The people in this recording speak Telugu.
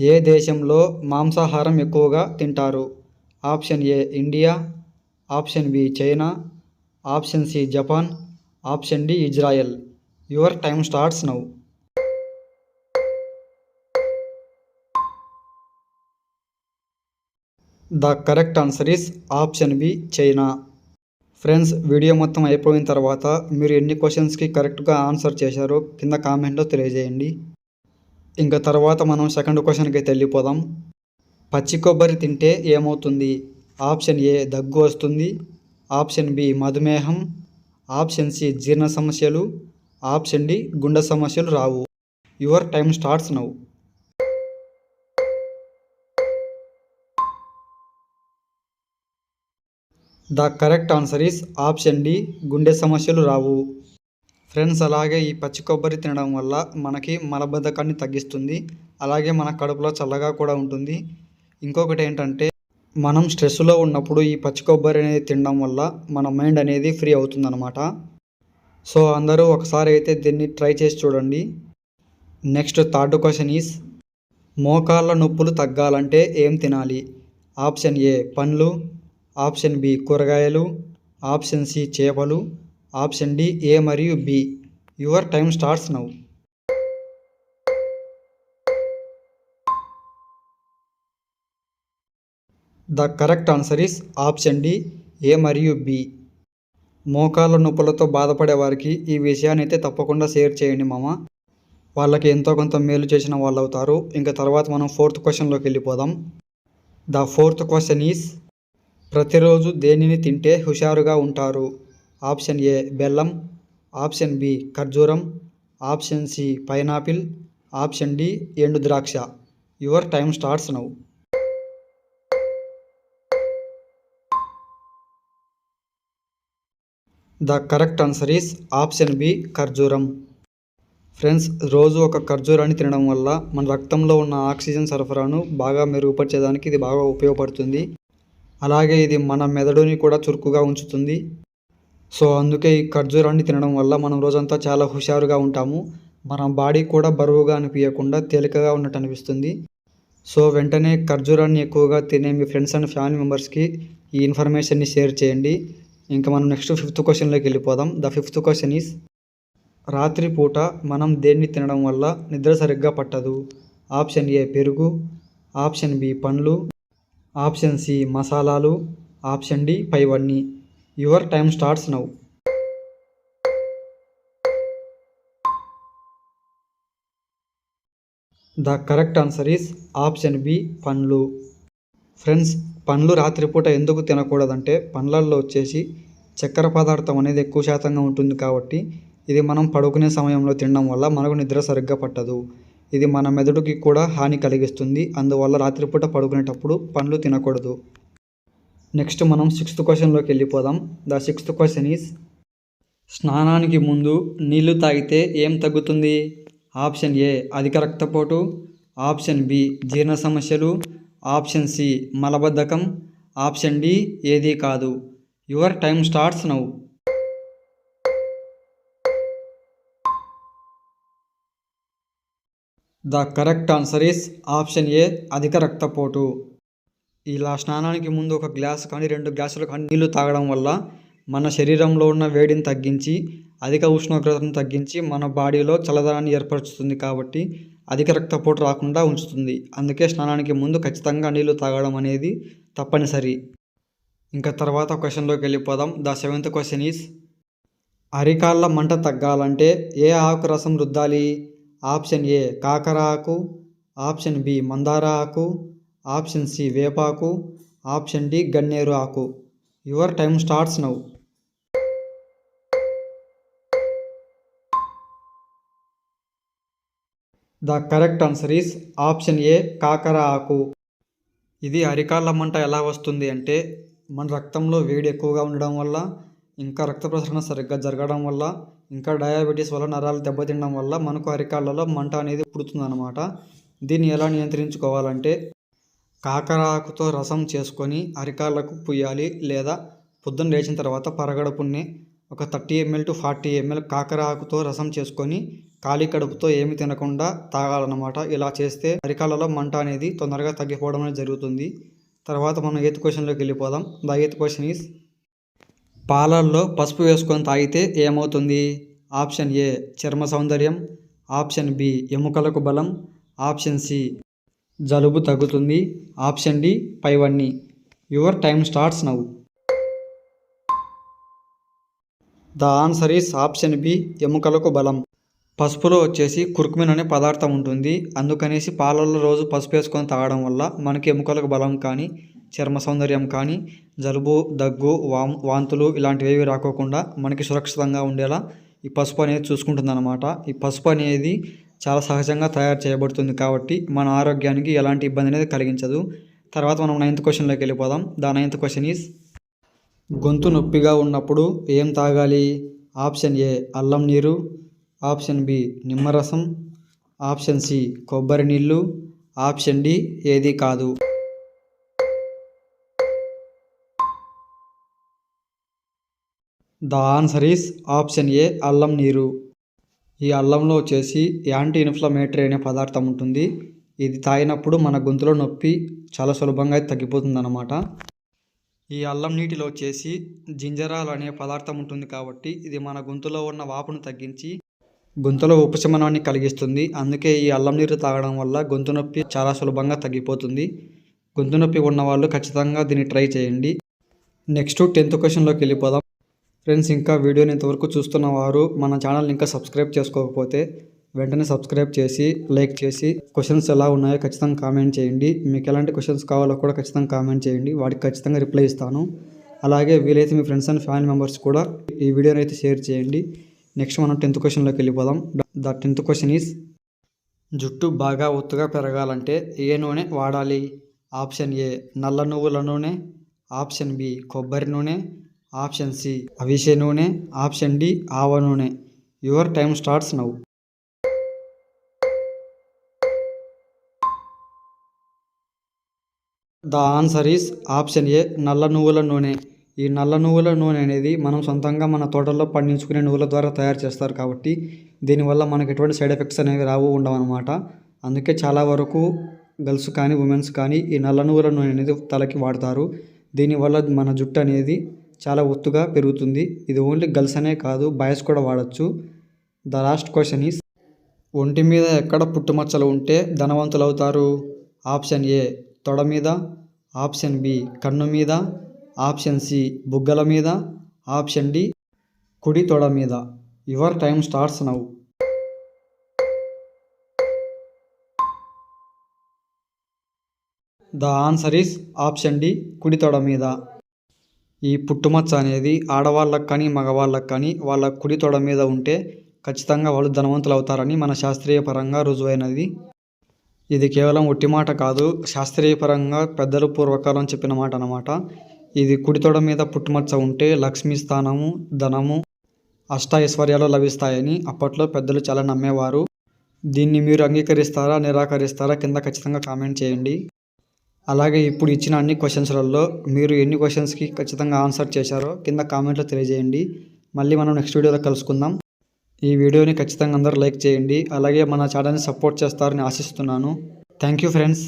ఏ దేశంలో మాంసాహారం ఎక్కువగా తింటారు? Option A India option B China option C Japan option D Israel. Your time starts now. The correct answer is option B China. Friends video మొత్తం అయిపోయిన తర్వాత మీరు ఎన్ని క్వశ్చన్స్కి కరెక్ట్గా ఆన్సర్ చేశారో కింద కామెంట్లో తెలియజేయండి. ఇంకా తర్వాత మనం సెకండ్ క్వశ్చన్కి అయితే వెళ్ళిపోదాం. పచ్చి కొబ్బరి తింటే ఏమవుతుంది? ఆప్షన్ ఏ దగ్గు వస్తుంది. ఆప్షన్ బి మధుమేహం. ఆప్షన్ సి జీర్ణ సమస్యలు. ఆప్షన్ డి గుండె సమస్యలు రావు. Your time starts now the correct answer is option D గుండె సమస్యలు రావు. ఫ్రెండ్స్ అలాగే ఈ పచ్చి కొబ్బరి తినడం వల్ల మనకి మలబద్ధకాన్ని తగ్గిస్తుంది. అలాగే మన కడుపులో చల్లగా కూడా ఉంటుంది. ఇంకొకటి ఏంటంటే మనం స్ట్రెస్లో ఉన్నప్పుడు ఈ పచ్చి కొబ్బరి అనేది తినడం వల్ల మన మైండ్ అనేది ఫ్రీ అవుతుందన్నమాట. సో అందరూ ఒకసారి అయితే దీన్ని ట్రై చేసి చూడండి. నెక్స్ట్ థర్డ్ క్వశ్చన్ ఈస్ మోకాళ్ళ నొప్పులు తగ్గాలంటే ఏం తినాలి? ఆప్షన్ ఏ పండ్లు. ఆప్షన్ బి కూరగాయలు. ఆప్షన్ సి చేపలు. ఆప్షన్ డి ఏ మరియు B. Your time starts now. The correct answer is option D A మరియు బి. మోకాళ్ళ నొప్పులతో బాధపడే వారికి ఈ విషయాన్ని అయితే తప్పకుండా షేర్ చేయండి మామ. వాళ్ళకి ఎంతో కొంత మేలు చేసిన వాళ్ళు అవుతారు. ఇంకా తర్వాత మనం ఫోర్త్ క్వశ్చన్లోకి వెళ్ళిపోదాం. ద ఫోర్త్ క్వశ్చన్ ఈస్ ప్రతిరోజు దేనిని తింటే హుషారుగా ఉంటారు? ఆప్షన్ ఏ బెల్లం ఆప్షన్ బి ఖర్జూరం option C pineapple option D ఎండు ద్రాక్ష. Your time starts now. The correct answer is option B ఖర్జూరం. ఫ్రెండ్స్ రోజు ఒక ఖర్జూరాన్ని తినడం వల్ల మన రక్తంలో ఉన్న ఆక్సిజన్ సరఫరాను బాగా మెరుగుపరిచేదానికి ఇది బాగా ఉపయోగపడుతుంది. అలాగే ఇది మన మెదడుని కూడా చురుకుగా ఉంచుతుంది. సో అందుకే ఈ ఖర్జూరాన్ని తినడం వల్ల మనం రోజంతా చాలా హుషారుగా ఉంటాము. మన బాడీ కూడా బరువుగా అనిపించకుండా తేలికగా ఉన్నట్టు అనిపిస్తుంది. సో వెంటనే ఖర్జూరాన్ని ఎక్కువగా తినే మీ ఫ్రెండ్స్ అండ్ ఫ్యామిలీ మెంబర్స్కి ఈ ఇన్ఫర్మేషన్ని షేర్ చేయండి. ఇంకా మనం నెక్స్ట్ ఫిఫ్త్ క్వశ్చన్లోకి వెళ్ళిపోదాం. ద ఫిఫ్త్ క్వశ్చన్ ఈస్ రాత్రిపూట మనం దేన్ని తినడం వల్ల నిద్ర సరిగ్గా పట్టదు? ఆప్షన్ ఏ పెరుగు ఆప్షన్ బి పండ్లు ఆప్షన్ సి మసాలాలు ఆప్షన్ డి పైవన్నీ. Your time starts now. The correct answer is option B పండ్లు. ఫ్రెండ్స్ పండ్లు రాత్రిపూట ఎందుకు తినకూడదంటే పండ్లల్లో వచ్చేసి చక్కెర పదార్థం అనేది ఎక్కువ శాతంగా ఉంటుంది కాబట్టి ఇది మనం పడుకునే సమయంలో తినడం వల్ల మనకు నిద్ర సరిగ్గా పట్టదు. ఇది మన మెదడుకి కూడా హాని కలిగిస్తుంది. అందువల్ల రాత్రిపూట పడుకునేటప్పుడు పండ్లు తినకూడదు. నెక్స్ట్ మనం సిక్స్త్ క్వశ్చన్లోకి వెళ్ళిపోదాం. ద సిక్స్త్ క్వశ్చన్ ఈజ్ స్నానానికి ముందు నీళ్ళు తాగితే ఏం తగ్గుతుంది? ఆప్షన్ ఏ అధిక రక్తపోటు. ఆప్షన్ బి జీర్ణ సమస్యలు. ఆప్షన్ సి మలబద్ధకం. ఆప్షన్ డి ఏదీ కాదు. Your time starts now. The correct answer is option A అధిక రక్తపోటు. ఇలా స్నానానికి ముందు ఒక గ్లాస్ కానీ రెండు గ్లాసులు కానీ నీళ్ళు తాగడం వల్ల మన శరీరంలో ఉన్న వేడిని తగ్గించి అధిక ఉష్ణోగ్రతను తగ్గించి మన బాడీలో చల్లదనాన్ని ఏర్పరుస్తుంది కాబట్టి అధిక రక్తపోటు రాకుండా ఉంచుతుంది. అందుకే స్నానానికి ముందు ఖచ్చితంగా నీళ్ళు తాగడం అనేది తప్పనిసరి. ఇంకా తర్వాత క్వశ్చన్లోకి వెళ్ళిపోదాం. ద సెవెంత్ క్వశ్చన్ ఈస్ అరికాళ్ళ మంట తగ్గాలంటే ఏ ఆకు రసం రుద్దాలి? ఆప్షన్ ఏ కాకర ఆకు. ఆప్షన్ బి మందార ఆకు. ఆప్షన్ సి వేపాకు ఆప్షన్ డి గన్నేరు ఆకు. Your time starts now. The correct answer is option A కాకర ఆకు. ఇది అరికాళ్ళ మంట ఎలా వస్తుంది అంటే మన రక్తంలో వేడి ఎక్కువగా ఉండడం వల్ల ఇంకా రక్త ప్రసరణ సరిగ్గా జరగడం వల్ల ఇంకా డయాబెటీస్ వల్ల నరాలు దెబ్బతినడం వల్ల మనకు అరికాళ్ళలో మంట అనేది పుడుతుందన్నమాట. దీన్ని ఎలా నియంత్రించుకోవాలంటే కాకర ఆకుతో రసం చేసుకొని అరికాళ్ళకు పుయ్యాలి లేదా పొద్దున్న లేచిన తర్వాత పరగడుపుని ఒక thirty ML to forty ML కాకర ఆకుతో రసం చేసుకొని ఖాళీ కడుపుతో ఏమి తినకుండా తాగాలన్నమాట. ఇలా చేస్తే అరికాలలో మంట అనేది తొందరగా తగ్గిపోవడం అనేది జరుగుతుంది. తర్వాత మనం ఎయిత్ క్వశ్చన్లోకి వెళ్ళిపోదాం. ద ఎయిత్ క్వశ్చన్ ఈస్ పాలల్లో పసుపు వేసుకొని తాగితే ఏమవుతుంది? ఆప్షన్ ఏ చర్మ సౌందర్యం. ఆప్షన్ బి ఎముకలకు బలం. ఆప్షన్ సి జలుబు తగ్గుతుంది. ఆప్షన్ డి పైవన్నీ. Your time starts now. The answer is option B ఎముకలకు బలం. పసుపులో వచ్చేసి కుర్కుమిన్ అనే పదార్థం ఉంటుంది. అందుకనేసి పాలల్లో రోజు పసుపు వేసుకొని తాగడం వల్ల మనకి ఎముకలకు బలం కానీ చర్మ సౌందర్యం కానీ జలుబు దగ్గు వాం వాంతులు ఇలాంటివి ఏవి రాకోకుండా మనకి సురక్షితంగా ఉండేలా ఈ పసుపు అనేది చూసుకుంటుందన్నమాట. ఈ పసుపు అనేది చాలా సహజంగా తయారు చేయబడుతుంది కాబట్టి మన ఆరోగ్యానికి ఎలాంటి ఇబ్బంది అనేది కలిగించదు. తర్వాత మనం నైన్త్ క్వశ్చన్లోకి వెళ్ళిపోదాం. ద నైన్త్ క్వశ్చన్ ఈజ్ గొంతు నొప్పిగా ఉన్నప్పుడు ఏం తాగాలి? ఆప్షన్ ఏ అల్లం నీరు. ఆప్షన్ బి నిమ్మరసం. ఆప్షన్ సి కొబ్బరి నీళ్ళు. ఆప్షన్ డి ఏది కాదు. The answer is option A అల్లం నీరు. ఈ అల్లంలో వచ్చేసి యాంటీ ఇన్ఫ్లమేటరీ అనే పదార్థం ఉంటుంది. ఇది తాగినప్పుడు మన గొంతులో నొప్పి చాలా సులభంగా తగ్గిపోతుంది అన్నమాట ఈ అల్లం నీటిలో వచ్చేసి జింజరాల్ అనే పదార్థం ఉంటుంది కాబట్టి ఇది మన గొంతులో ఉన్న వాపును తగ్గించి గొంతులో ఉపశమనాన్ని కలిగిస్తుంది. అందుకే ఈ అల్లం నీరు తాగడం వల్ల గొంతు నొప్పి చాలా సులభంగా తగ్గిపోతుంది. గొంతు నొప్పి ఉన్న వాళ్ళు ఖచ్చితంగా దీన్ని ట్రై చేయండి. నెక్స్ట్ టెన్త్ క్వశ్చన్లోకి వెళ్ళిపోదాం. ఫ్రెండ్స్ ఇంకా వీడియోని ఇంతవరకు చూస్తున్న వారు మన ఛానల్ని ఇంకా సబ్స్క్రైబ్ చేసుకోకపోతే వెంటనే సబ్స్క్రైబ్ చేసి లైక్ చేసి క్వశ్చన్స్ ఎలా ఉన్నాయో ఖచ్చితంగా కామెంట్ చేయండి. మీకు ఎలాంటి క్వశ్చన్స్ కావాలో కూడా ఖచ్చితంగా కామెంట్ చేయండి. వాటికి ఖచ్చితంగా రిప్లై ఇస్తాను. అలాగే వీలైతే మీ ఫ్రెండ్స్ అండ్ ఫ్యామిలీ మెంబర్స్ కూడా ఈ వీడియోని అయితే షేర్ చేయండి. నెక్స్ట్ మనం టెన్త్ క్వశ్చన్లోకి వెళ్ళిపోదాం. ద టెన్త్ క్వశ్చన్ ఈస్ జుట్టు బాగా ఒత్తుగా పెరగాలంటే ఏ నూనె వాడాలి? ఆప్షన్ ఏ నల్ల నువ్వుల నూనె. ఆప్షన్ బి కొబ్బరి నూనె. Option C. అవిసె నూనె ఆప్షన్ డి ఆవ నూనె. Your time starts now. The answer is option A నల్ల నువ్వుల నూనె. ఈ నల్ల నువ్వుల నూనె అనేది మనం సొంతంగా మన తోటల్లో పండించుకునే నువ్వుల ద్వారా తయారు చేస్తారు కాబట్టి దీనివల్ల మనకు ఎటువంటి సైడ్ ఎఫెక్ట్స్ అనేవి రావు ఉండవన్నమాట అందుకే చాలా వరకు గర్ల్స్ కానీ ఉమెన్స్ కానీ ఈ నల్ల నువ్వుల నూనె అనేది తలకి వాడతారు. దీనివల్ల మన జుట్టు అనేది చాలా ఒత్తుగా పెరుగుతుంది. ఇది ఓన్లీ గర్ల్స్ అనే కాదు బాయ్స్ కూడా వాడచ్చు. ద లాస్ట్ క్వశ్చన్ ఈస్ ఒంటి మీద ఎక్కడ పుట్టుమచ్చలు ఉంటే ధనవంతులు అవుతారు? ఆప్షన్ ఏ తొడ మీద. ఆప్షన్ బి కన్ను మీద. ఆప్షన్ సి బుగ్గల మీద. ఆప్షన్ డి కుడి తొడ మీద. Your time starts now. The answer is option D కుడి తొడ మీద. ఈ పుట్టుమచ్చ అనేది ఆడవాళ్ళకు కానీ మగవాళ్ళకు కానీ వాళ్ళ కుడి తొడ మీద ఉంటే ఖచ్చితంగా వాళ్ళు ధనవంతులు అవుతారని మన శాస్త్రీయ పరంగా రుజువైనది. ఇది కేవలం ఒట్టి మాట కాదు శాస్త్రీయ పరంగా పెద్దలు పూర్వకాలం చెప్పిన మాట అన్నమాట. ఇది కుడి తొడ మీద పుట్టుమచ్చ ఉంటే లక్ష్మీ స్థానము ధనము అష్ట ఐశ్వర్యాలు లభిస్తాయని అప్పట్లో పెద్దలు చాలా నమ్మేవారు. దీన్ని మీరు అంగీకరిస్తారా నిరాకరిస్తారా కింద ఖచ్చితంగా కామెంట్ చేయండి. అలాగే ఇప్పుడు ఇచ్చిన అన్ని క్వశ్చన్స్లలో మీరు ఎన్ని క్వశ్చన్స్కి ఖచ్చితంగా ఆన్సర్ చేశారో కింద కామెంట్లో తెలియజేయండి. మళ్ళీ మనం నెక్స్ట్ వీడియోలో కలుసుకుందాం. ఈ వీడియోని ఖచ్చితంగా అందరూ లైక్ చేయండి. అలాగే మన ఛానల్ని సపోర్ట్ చేస్తారని ఆశిస్తున్నాను. Thank you friends